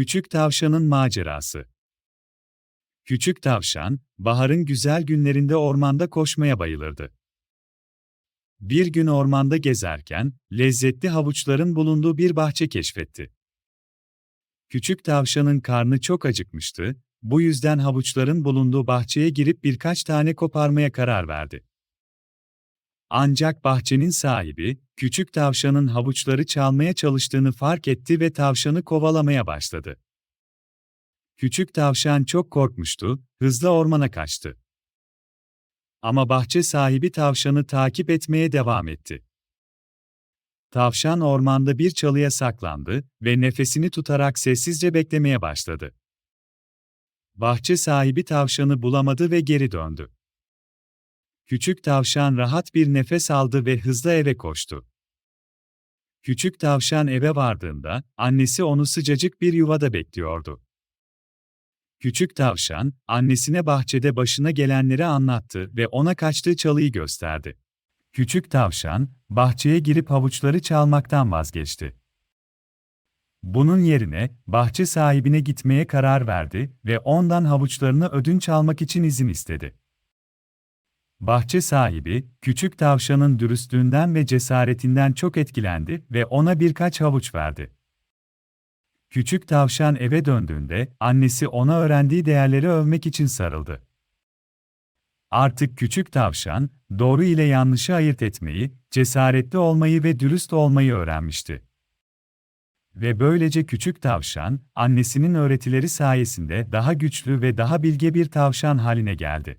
Küçük Tavşanın Macerası Küçük tavşan, baharın güzel günlerinde ormanda koşmaya bayılırdı. Bir gün ormanda gezerken, lezzetli havuçların bulunduğu bir bahçe keşfetti. Küçük tavşanın karnı çok acıkmıştı, bu yüzden havuçların bulunduğu bahçeye girip birkaç tane koparmaya karar verdi. Ancak bahçenin sahibi, küçük tavşanın havuçları çalmaya çalıştığını fark etti ve tavşanı kovalamaya başladı. Küçük tavşan çok korkmuştu, hızla ormana kaçtı. Ama bahçe sahibi tavşanı takip etmeye devam etti. Tavşan ormanda bir çalıya saklandı ve nefesini tutarak sessizce beklemeye başladı. Bahçe sahibi tavşanı bulamadı ve geri döndü. Küçük tavşan rahat bir nefes aldı ve hızla eve koştu. Küçük tavşan eve vardığında, annesi onu sıcacık bir yuvada bekliyordu. Küçük tavşan, annesine bahçede başına gelenleri anlattı ve ona kaçtığı çalıyı gösterdi. Küçük tavşan, bahçeye girip havuçları çalmaktan vazgeçti. Bunun yerine, bahçe sahibine gitmeye karar verdi ve ondan havuçlarını ödünç almak için izin istedi. Bahçe sahibi, küçük tavşanın dürüstlüğünden ve cesaretinden çok etkilendi ve ona birkaç havuç verdi. Küçük tavşan eve döndüğünde, annesi ona öğrendiği değerleri övmek için sarıldı. Artık küçük tavşan, doğru ile yanlışı ayırt etmeyi, cesaretli olmayı ve dürüst olmayı öğrenmişti. Ve böylece küçük tavşan, annesinin öğretileri sayesinde daha güçlü ve daha bilge bir tavşan haline geldi.